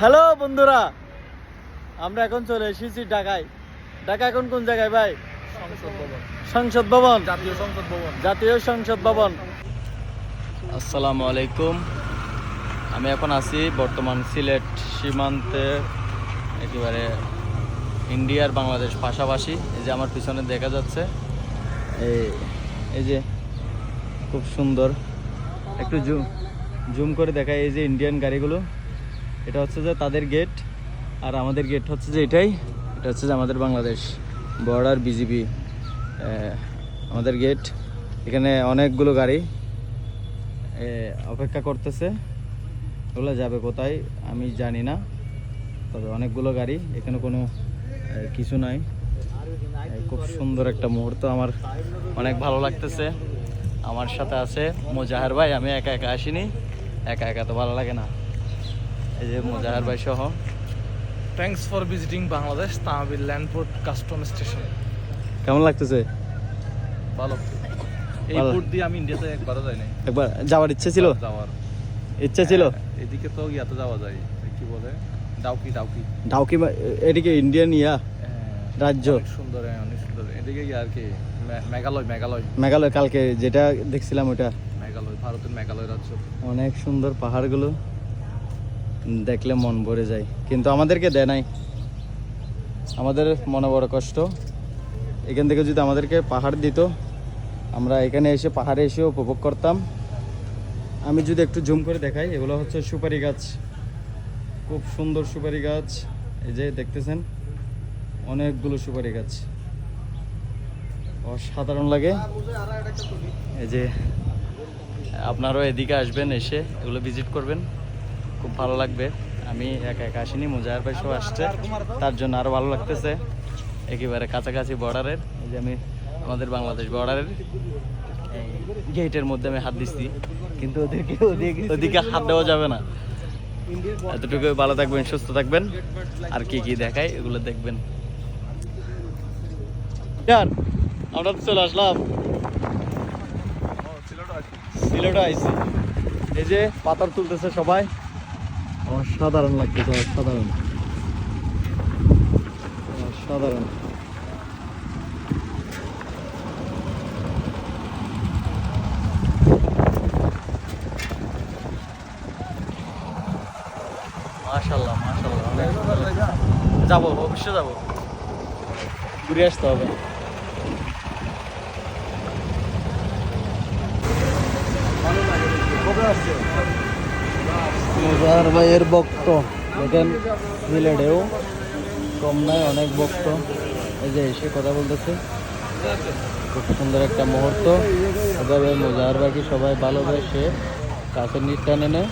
Hello বন্ধুরা আমরা এখন চলে এসেছি ঢাকায়। ঢাকা এখন কোন জায়গায় ভাই? সংসদ ভবন। জাতীয় সংসদ ভবন। জাতীয় সংসদ ভবন। আসসালামু আলাইকুম। আমি এখন আছি বর্তমান সিলেট সীমান্তে একেবারে ইন্ডিয়ার বাংলাদেশ পাশাপাশি। এই যে আমার পিছনে দেখা যাচ্ছে এই এই যে খুব সুন্দর। একটু জুম জুম করে দেখায় এই যে ইন্ডিয়ান গাড়িগুলো। এটা হচ্ছে যে তাদের গেট আর আমাদের গেট হচ্ছে যে এটাই। এটা হচ্ছে যে আমাদের বাংলাদেশ বর্ডার বিজিবি আমাদের গেট এখানে অনেকগুলো গাড়ি অপেক্ষা করতেছে। ওগুলো যাবে কোথায় আমি জানি না, তবে অনেকগুলো গাড়ি, এখানে কোনো কিছু নাই। খুব সুন্দর একটা মুহূর্ত আমার, অনেক ভালো লাগতেছে। আমার সাথে আছে মোজাহার ভাই, আমি একা একা আসিনি। একা একা তো ভালো লাগে না। এই যে মোজাহার ভাই সহ। Thanks for visiting Bangladesh Tamabil land port custom station কেমন লাগতেছে? ভালো। এই পোর্ট দিয়ে আমি ইন্ডিয়াতে একবারও যাই নাই একবার যাওয়ার ইচ্ছে ছিল? যাওয়ার। ইচ্ছা ছিল? হ্যাঁ, এদিকে তো ইয়াতে যাওয়া যায়। কি বলে? ডাউকি ডাউকি। ঢাউকি মা- এদিকে ইন্ডিয়ান ইয়া? হ্যাঁ, রাজ্য। সুন্দর হ্যাঁ, অনেক সুন্দর। এদিকে গিয়ে আর কি মেঘালয় মেঘালয়। মেঘালয় কালকে যেটা দেখছিলাম ওটা। মেঘালয় ভারতের মেঘালয় রাজ্য। অনেক সুন্দর পাহাড়গুলো। দেখলে মন ভরে যায়। কিন্তু আমাদেরকে দেয় নাই। আমাদের মনে বড় কষ্ট। এখান থেকে যদি আমাদেরকে পাহাড় দিত, আমরা এখানে এসে পাহাড়ে এসে উপভোগ করতাম। আমি যদি একটু জুম করে দেখাই, এগুলো হচ্ছে সুপারি গাছ। খুব সুন্দর সুপারি গাছ। এই যে দেখতেছেন, অনেকগুলো সুপারি গাছ। অসাধারণ লাগে। এই যে আপনারাও এদিকে আসবেন, এসে এগুলো ভিজিট করবেন। খুব ভালো লাগবে। আমি একা একা আসিনি মুজাহার ভাই সব আসছে। তার জন্য আরও ভালো লাগতেছে। একেবারে কাছাকাছি বর্ডারের। এই যে আমি আমাদের বাংলাদেশ বর্ডারের গেটের মধ্যে আমি হাত দিচ্ছি। কিন্তু ওদেরকে ওদিকে হাত দেওয়া যাবে না। এতটুকু ভালো থাকবেন সুস্থ থাকবেন। আর কি কি দেখায় এগুলো দেখবেন। আমরা তো চলে আসলাম। এই যে পাথর তুলতেছে সবাই। অসাধারণ লাগতেছে অসাধারণ অসাধারণ মাশাল্লাহ মাশাল্লাহ অনেক সুন্দর। যাব অবশ্যই যাব ঘুরে আসতে হবে মোজাহার ভাইয়ের বক্ত দেখেন সিলেটেও কম নয় অনেক বক্ত এই যে এসে কথা বলতেছে। খুব সুন্দর একটা মুহূর্ত। এভাবে মজার ভাইকে সবাই ভালোবেসে কাছের নিচটা নেনে